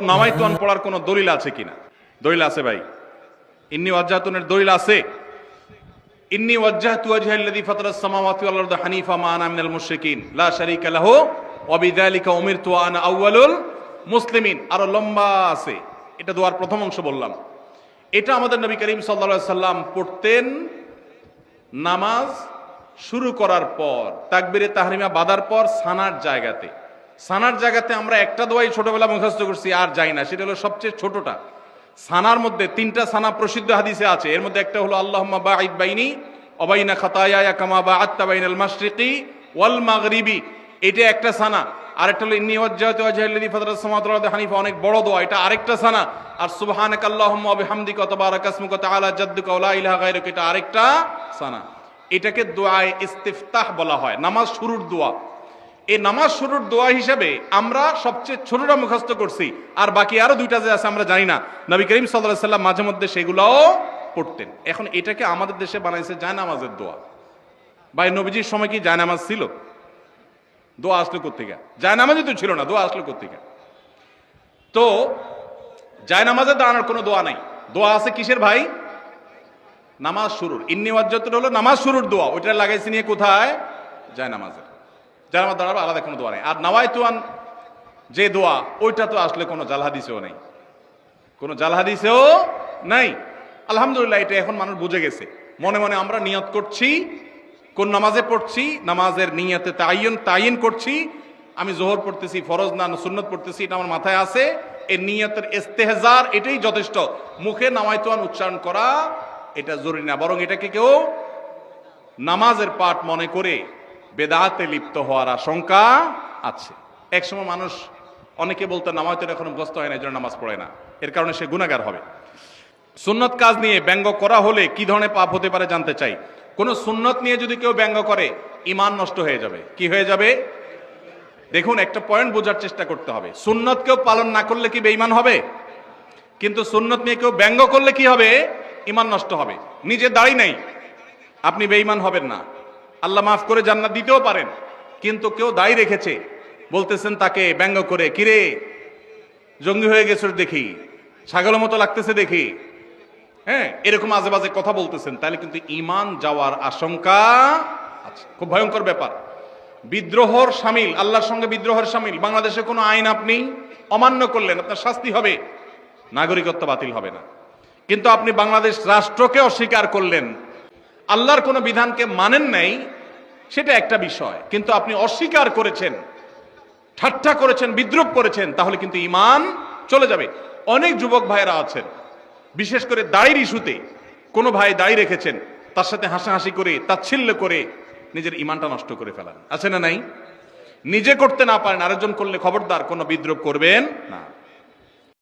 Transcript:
নামাইতুয়ান পড়ার কোনো দলিল আছে কিনা? দলিল আছে ভাই। ইন্নি ওয়াজ্জাতুনের দলিল আছে। ইন্নি ওয়াজ্জাহতু ওয়াজহাল্লাযী ফাতারাস সামাওয়াতি ওয়াল আরদা হানিফা মা আনা মিনাল মুশরিকিন। লা শারীকা লাহু ওয়া বিযালিকা উমিরতু আনা আউয়ালুল মুসলিমিন। আরও লম্বা আছে। এটা দোয়ার প্রথম অংশ বললাম। এটা আমাদের নবী করিম আলাইহি সাল্লাম পড়তেন নামাজ শুরু করার পর, তাকবিরে তাহরিমা বাদার পর সানার জায়গাতে। সানার জায়গাতে আমরা একটা দোয়াই ছোটবেলা মুখস্থ করছি, আর যাই না। সেটা হলো সবচেয়ে ছোটটা। সানার মধ্যে তিনটা সানা প্রসিদ্ধ হাদিসে আছে। এর মধ্যে একটা হলো বাঈদ বাইনি অবাইনা খাতায়া কামা বা আত্তা বাইনাল মাশরিকি ওয়াল মাগরিবি। এটা একটা সানা। আরেকটা হলো, ইন্নি ওয়াজ্জাহতু হানিফা। অনেক বড় দোয়া। এটা আরেকটা সানা। আর সুবহানাকা আল্লাহুম্মা ওয়া বিহামদিকা ওয়া তাবারাকা ইসমুকা তাআলা জাদ্দুকা এটা আরেকটা সানা। এটাকে দোয়ায়ে ইস্তিফতাহ বলা হয়। নামাজ শুরুর দোয়া। এই নামাজ শুরুর দোয়া হিসাবে আমরা সবচেয়ে ছোটটা মুখস্থ করছি। আর বাকি আরও দুইটা যে আছে আমরা জানি না। নবী করিম সাল্লাহ সাল্লাম মাঝে মধ্যে সেগুলোও পড়তেন। এখন এটাকে আমাদের দেশে বানাইছে জায়নামাজের দোয়া। ভাই, নবীজির সময় কি জায়নামাজ ছিল? দোয়া আসলো কোথেকে জায়নামাজই তো ছিল না, দোয়া আসলো কোথেকে তো জায়নামাজে দাঁড়ানোর কোনো দোয়া নাই। দোয়া আছে কিসের ভাই? নামাজ শুরুর। ইন্নি হলো নামাজ শুরুর দোয়া। ওইটা লাগাইছি নিয়ে কোথায়? জায়নামাজের জায়নামাজ দাঁড়াবো, আলাদা কোনো দোয়া নেই। আর নাওয়াই তুয়ান যে দোয়া, ওইটা তো আসলে কোনো জাল হাদিসেও নেই। কোনো জাল হাদিসেও নাই। আলহামদুলিল্লাহ, এটা এখন মানুষ বুঝে গেছে। মনে মনে আমরা নিয়ত করছি, কোন নামাজে পড়ছি, নামাজের নিয়তে তাইন তাইন করছি, আমি জোহর পড়তেছি, ফরজ না সুন্নত পড়তেছি, এটা আমার মাথায় আছে। এই নিয়তের ইস্তেহজার, এটাই যথেষ্ট। মুখে নামাইতুয়ান উচ্চারণ করা, এটা জরুরি না। বরং এটাকে কেউ নামাজের পাঠ মনে করে বেদাতে লিপ্ত হওয়ার আশঙ্কা আছে। একসময় মানুষ অনেকে বলতো নামাজ এখন গ্রস্ত হয় না, এই জন্য নামাজ পড়ে না। এর কারণে সে গুণাগার হবে। সুন্নত কাজ নিয়ে ব্যঙ্গ করা হলে কি ধরনের পাপ হতে পারে জানতে চাই। কোন সুন্নত নিয়ে যদি কেউ ব্যঙ্গ করে ইমান নষ্ট হয়ে যাবে। কি হয়ে যাবে? দেখুন, একটা পয়েন্ট বোঝার চেষ্টা করতে হবে। সুন্নত কেউ পালন না করলে কি বেঈমান হবে? কিন্তু সুন্নত নিয়ে কেউ ব্যঙ্গ করলে কি হবে? ইমান নষ্ট হবে। নিজে দাড়ি নাই। আপনি বেঈমান হবেন না। আল্লাহ মাফ করে জান্নাত দিতেও পারেন, কিন্তু কেউ দায়ী রেখেছে। বলতেছেন তাকে, ব্যঙ্গ করে, কিরে, জঙ্গি হয়ে গেছে দেখি, ছাগলের মতো লাগতেছে দেখি। হ্যাঁ এরকম আজে বাজে কথা বলতেছেন, তাহলে কিন্তু ইমান যাওয়ার আশঙ্কা খুব ভয়ঙ্কর ব্যাপার। বিদ্রোহর সামিল, আল্লাহর সঙ্গে বিদ্রোহের সামিল, বাংলাদেশে কোনো আইন আপনি অমান্য করলেন, আপনার শাস্তি হবে, নাগরিকত্ব বাতিল হবে না। কিন্তু আপনি বাংলাদেশ রাষ্ট্রকে অস্বীকার করলেন আল্লাহর কোনো বিধানকে মানেন নাই, সেটা একটা বিষয়। কিন্তু আপনি অস্বীকার করেছেন, ঠাট্টা করেছেন, বিদ্রুপ করেছেন, তাহলে কিন্তু ইমান চলে যাবে। অনেক যুবক ভাইয়েরা আছেন, বিশেষ করে দাড়ির ইস্যুতে। কোনো ভাই দাড়ি রেখেছেন, তার সাথে হাসাহাসি করে, তাচ্ছিল্য করে নিজের ইমানটা নষ্ট করে ফেলান। আছে না নাই? নিজে করতে না পারেন, আরেকজন করলে খবরদার, কোনো বিদ্রুপ করবেন না।